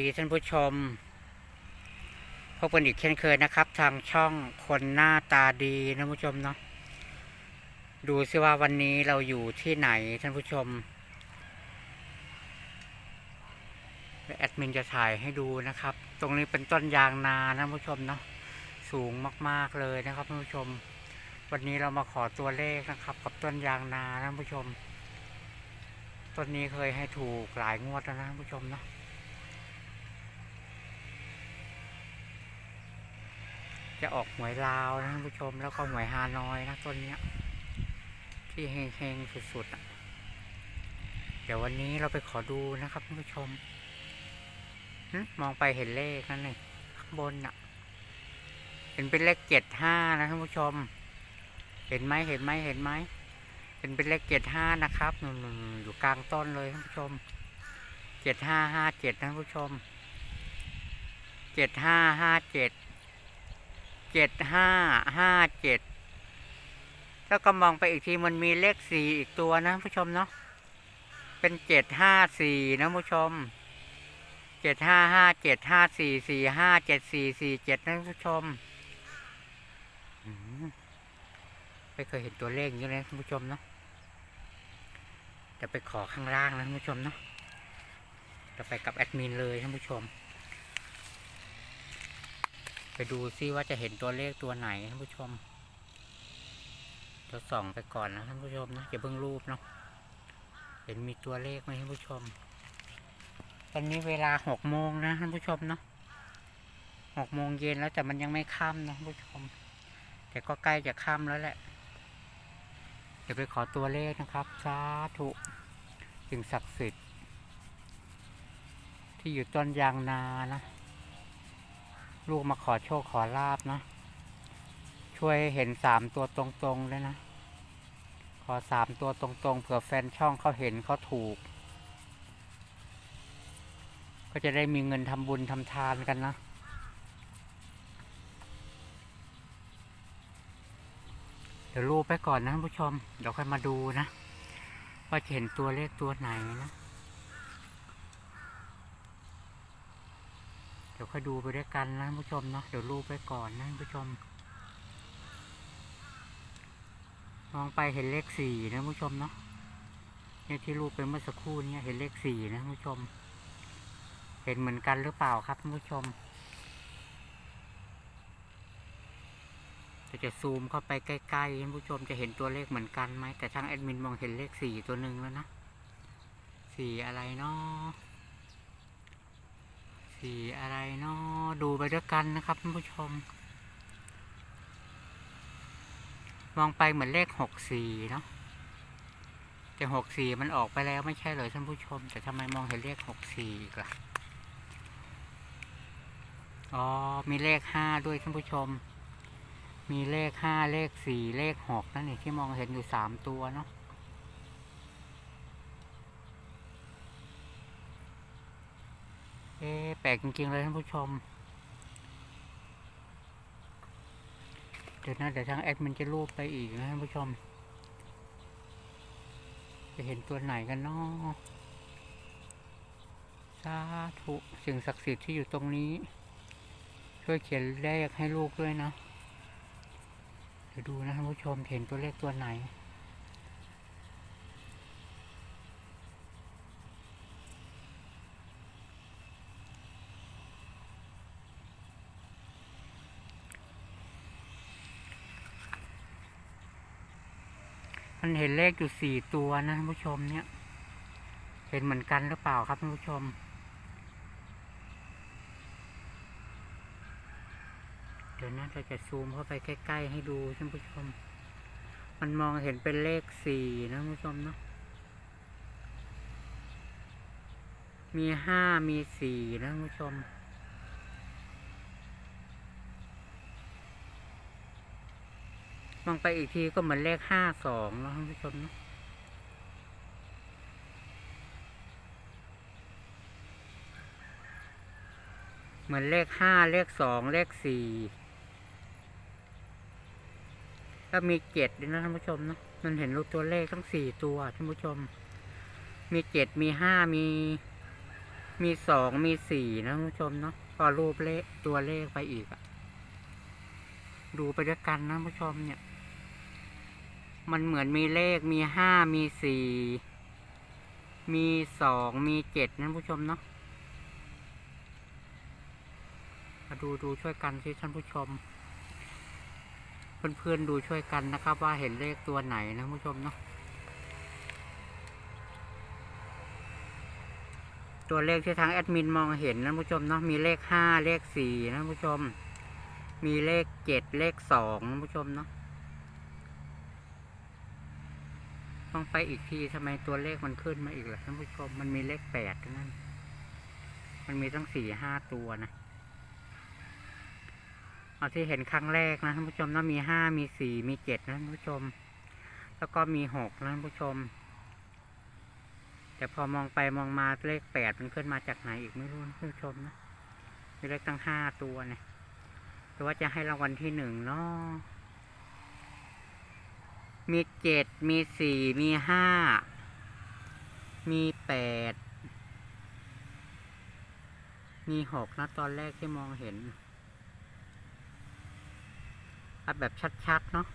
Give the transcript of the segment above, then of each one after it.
ดีท่านผู้ชม พบกันอีกเช่นเคยนะครับ ทางช่องคนหน้าตาดีนะผู้ชมเนาะดูซิว่าวันนี้เราอยู่ที่ไหนท่านผู้ชมแอดมินจะถ่ายให้ดูนะครับ ตรงนี้เป็นต้นยางนานผู้ชมเนาะสูงมาก ๆเลยนะครับท่านผู้ชม วันนี้เรามาขอตัวเลขนะครับ กับต้นยางนานท่านผู้ชมต้นนี้เคยให้ถูกหลายงวดแล้วนะท่านผู้ชมเนาะ จะออกหวยลาวนะท่านผู้ชมแล้วก็หวยฮานอยนะต้นเนี้ย ที่เฮงๆสุดๆอะเดี๋ยววันนี้เราไปขอดูนะครับท่านผู้ชมมองไปเห็นเลขนั่นเลยข้างบนอะ เห็นเป็นเลขเจ็ดห้านะท่านผู้ชม เห็นไหมเห็นไหมเห็นไหมเห็นเป็นเลขเจ็ดห้านะครับนู่นๆอยู่กลางต้นเลยท่านผู้ชมเจ็ดห้าห้าเจ็ดท่านผู้ชมเจ็ดห้าห้าเจ็ด เจ็ดห้าห้าเจ็ดแล้วก็มองไปอีกทีมันมีเลขสี่อีกตัวนะผู้ชมเนาะเป็นเจ็ดห้าสี่นะผู้ชมเจ็ดห้าห้าเจ็ดห้าสี่สี่ห้าเจ็ดสี่สี่เจ็ดนะผู้ชมไม่เคยเห็นตัวเลขอย่างนี้เลยนะท่านผู้ชมเนาะจะไปขอข้างล่างนะท่านผู้ชมเนาะจะไปกับแอดมินเลยท่านผู้ชม ไปดูซิว่าจะเห็นตัวเลขตัวไหนท่านผู้ชมเดี๋ยวส่องไปก่อนนะท่านผู้ชมนะอย่าเพิ่งรูปเนาะเห็นมีตัวเลขไหมท่านผู้ชม ตอนนี้เวลาหกโมงนะท่านผู้ชมเนาะหกโมงเย็นแล้วแต่มันยังไม่ค่ำนะท่านผู้ชม แต่ก็ใกล้จะค่ำแล้วแหละเดี๋ยวไปขอตัวเลขนะครับสาธุสิ่งศักดิ์สิทธิ์ที่อยู่ต้นยางนานะ ลูกมาขอโชคขอลาบนะ ช่วยเห็นสามตัวตรงๆเลยนะ ขอสามตัวตรงๆ เผื่อแฟนช่องเขาเห็นเขาถูก ก็จะได้มีเงินทำบุญทำทานกันนะเดี๋ยวรูปไปก่อนนะท่านผู้ชม เดี๋ยวค่อยมาดูนะ ว่าจะเห็นตัวเลขตัวไหนนะ เดี๋ยวค่อยดูไปด้วยกันนะผู้ชมเนาะเดี๋ยวรูปไปก่อนนะผู้ชม มองไปเห็นเลขสี่นะผู้ชมเนาะเนี่ยที่รูปไปเมื่อสักครู่เนี้เห็นเลขสี่นะผู้ชม เห็นเหมือนกันหรือเปล่าครับผู้ชมแต่จะซูมเข้าไปใกล้ๆท่านผู้ชมจะเห็นตัวเลขเหมือนกันไหมแต่ทางแอดมินมองเห็นเลขสี่ตัวหนึ่งแล้วนะสี่อะไรเนาะ สีอะไรเนาะดูไปด้วยกันนะครับท่านผู้ชม มองไปเหมือนเลขหกสี่เนาะแต่หกสี่มันออกไปแล้วไม่ใช่เลยท่านผู้ชม แต่ทำไมมองเห็นเลขหกสี่อีกล่ะอ๋อมีเลขห้าด้วยท่านผู้ชม มีเลขห้าเลขสี่เลขหกนั่นเองที่มองเห็นอยู่สามตัวเนาะ อ๊แปลกจริงๆเลยท่านผู้ชม เดี๋ยวนะเดี๋ยวทางแอดมันจะรูปไปอีกนะท่านผู้ชม จะเห็นตัวไหนกันเนาะสาธุสิ่งศักดิ์สิทธิ์ที่อยู่ตรงนี้ ช่วยเขียนเลขให้ลูกด้วยนะเดี๋ยวดูนะท่านผู้ชมเห็นตัวเลขตัวไหน มันเห็นเลขอยู่สี่ตัวนะท่านผู้ชมเนี่ย เห็นเหมือนกันหรือเปล่าครับท่านผู้ชม เดี๋ยวนะเราจะซูมเข้าไปใกล้ๆให้ดูท่านผู้ชม มันมองเห็นเป็นเลขสี่นะท่านผู้ชมเนาะ มีห้ามีสี่นะท่านผู้ชม มองไปอีกทีก็เหมือนเลขห้าสองแล้วท่านผู้ชมเนะเหมือนเลขห้าเลขสองเลขสี่แล้วมีเจ็ดด้วยนะท่านผู้ชมนะมันเห็นรูปตัวเลขทั้งสี่ตัวท่านผู้ชม มีเจ็ดมีห้ามี มีสองมีสี่นะท่านผู้ชมเนาะก็รูปเลขตัวเลขไปอีกอะดูไปด้วยกันนะท่านผู้ชมเนี่ย มันเหมือนมีเลขมีห้ามีสี่มีสองมีเจ็ดนะท่นผู้ชมเนาะมาดูดูช่วยกันสิท่านผู้ชม เพื่อนๆดูช่วยกันนะครับ ว่าเห็นเลขตัวไหนนะผู้ชมเนาะตัวเลขที่ทางแอดมินมองเห็นนะผู้ชมเนาะมีเลขห้าเลขสี่นะผู้ชม มีเลขเจ็ดเลขสองนะผู้ชมเนาะต้ องไปอีกทีทำไมตัวเลขมันขึ้นมาอีกล่ะท่านผู้ชมมันมีเลขแปดนั่น มันมีตั้งสี่ห้าตัวนะ เอาที่เห็นครั้งแรกนะท่านผู้ชมเนาะมีห้ามีสี่มีเจ็ดนะท่านผู้ชม แล้วก็มีหกนะท่านผู้ชม แต่พอมองไปมองมาเลขแปดมันขึ้นมาจากไหนอีกไม่รู้ท่านผู้ชมนะมีเลขตั้งห้าตัวเนี่ยหรือว่าจะให้รางวัลที่หนึ่งเนาะ มีเจ็ดมีสี่มีห้ามีแปดมีหกนะตอนแรกที่มองเห็นเอาแบบชัดๆเนาะ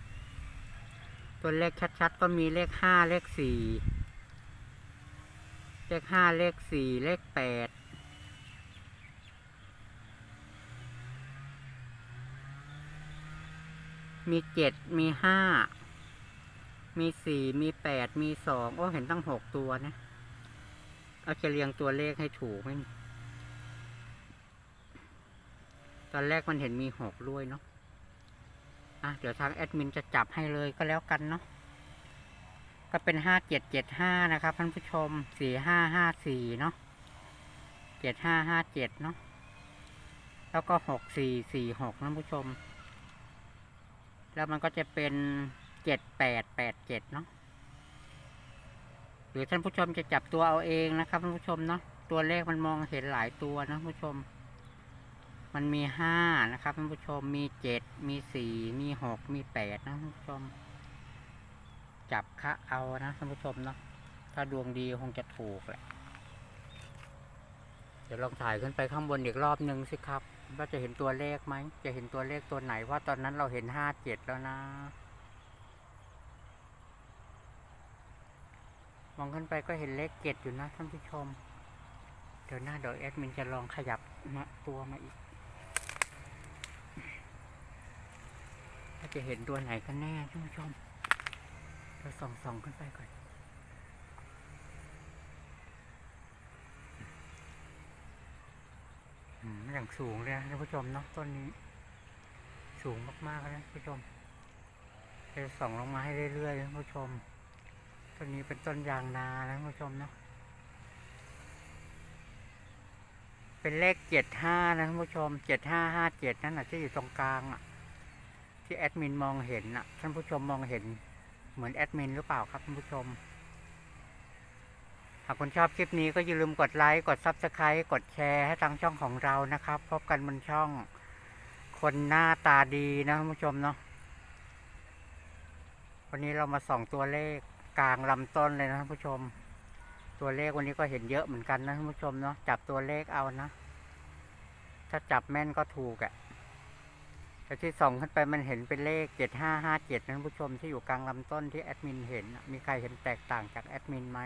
ตัวเลขชัดๆก็มีเลขห้าเลขสี่เลขห้าเลขสี่เลขแปดมีเจ็ดมีห้า มีสี่มีแปดมีสองโอ้เห็นตั้งหกตัวนะเอาจะเรียงตัวเลขให้ถูกไหมนี่ตอนแรกมันเห็นมีหกด้วยเนาะอะเดี๋ยวทางแอดมินจะจับให้เลยก็แล้วกันเนาะก็เป็นห้าเจ็ดเจ็ดห้านะครับท่านผู้ชมสี่ห้าห้าสี่เนาะเจ็ดห้าห้าเจ็ดเนาะแล้วก็หกสี่สี่หกท่านผู้ชม แล้วมันก็จะเป็น เจ็ดแปดแปดเจ็ดเนาะหรือท่านผู้ชมจะจับตัวเอาเองนะครับท่านผู้ชมเนาะตัวเลขมันมองเห็นหลายตัวนะท่านผู้ชม มันมีห้านะครับท่านผู้ชมมีเจ็ดมีสี่มีหกมีแปดนะท่านผู้ชม จับคะเอานะท่านผู้ชมเนาะถ้าดวงดีคงจะถูกแหละเดี๋ยวลองถ่ายขึ้นไปข้างบนอีกรอบหนึ่งสิครับว่าจะเห็นตัวเลขไหมจะเห็นตัวเลขตัวไหนเพราตอนนั้นเราเห็นห้าเจ็ดแล้วนะ องขึ้นไปก็เห็นเลขเจ็ดอยู่นะท่านผู้ชม เดี๋ยวหน้าเดี๋ยวแอดมินจะลองขยับมาตัวมาอีกว่าจะเห็นตัวไหนกันแน่ท่านผู้ชมเราส่องส่องขึ้นไปก่อน อย่างสูงเลยนะท่านผู้ชมเนาะต้นนี้ สูงมากๆเลยนะท่านผู้ชมจะส่องลงมาให้เรื่อยๆท่านผู้ชม ต้นนี้เป็นต้นยางนานะท่านผู้ชมเนาะเป็นเลขเจ็ดห้านะท่านผู้ชมเจ็ดห้าห้าเจ็ดนั่นแหะที่อยู่ตรงกลางอะ ที่แอดมินมองเห็นอะ ท่านผู้ชมมองเห็น เหมือนแอดมินหรือเปล่าครับท่านผู้ชม หากคุณชอบคลิปนี้ก็อย่าลืมกดไลค์ กด Subscribe กดแชร์ให้ทางช่องของเรานะครับ พบกันบนช่อง คนหน้าตาดีนะท่านผู้ชมเนาะวันนี้เรามาส่องตัวเลข กลางลำต้นเลยนะท่านผู้ชม ตัวเลขวันนี้ก็เห็นเยอะเหมือนกันนะท่านผู้ชมเนาะจับตัวเลขเอานะ ถ้าจับแม่นก็ถูกอะ่ะแต่ที่ส่องขึ้นไปมันเห็นเป็นเลขเจ็ดห้าห้าเจ็ดนะท่านผู้ชมที่อยู่กลางลำต้นที่แอดมินเห็น มีใครเห็นแตกต่างจากแอดมินไหม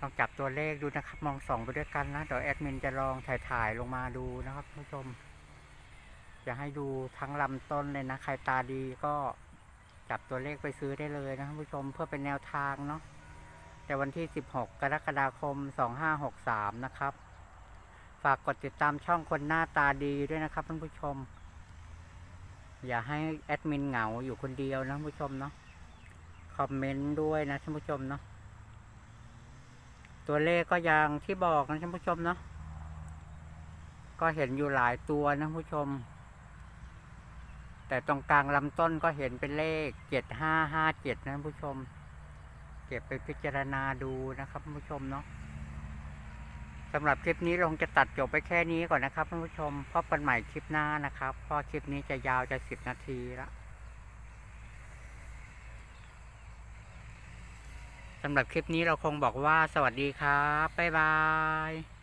ลองจับตัวเลขดูนะครับ มองส่องไปด้วยกันนะเดี๋ยวแอดมินจะลองถ่ายถ่ายลงมาดูนะครับท่านผู้ชมจะให้ดูทั้งลำต้นเลยนะ ใครตาดีก็ จับตัวเลขไปซื้อได้เลยนะท่านผู้ชมเพื่อเป็นแนวทางเนาะแต่วันที่ 16 กรกฎาคม 2563 นะครับ ฝากกดติดตามช่องคนหน้าตาดีด้วยนะครับท่านผู้ชม อย่าให้แอดมินเหงาอยู่คนเดียวนะท่านผู้ชมเนาะคอมเมนต์ด้วยนะท่านผู้ชมเนาะตัวเลขก็อย่างที่บอกนะท่านผู้ชมเนาะก็เห็นอยู่หลายตัวนะท่านผู้ชม แต่ตรงกลางลำต้นก็เห็นเป็นเลขเจ็ดห้าห้าเจ็ดนะท่นผู้ชม เก็บไปพิจารณาดูนะครับผู้ชมเนาะสำหรับคลิปนี้ลงจะตัดจบไปแค่นี้ก่อนนะครับผู้ชมพราะเป็นใหม่คลิปหน้านะครับเพราะคลิปนี้จะยาวจะสิบนาทีละสำหรับคลิปนี้เราคงบอกว่าสวัสดีครับ บ๊ายบาย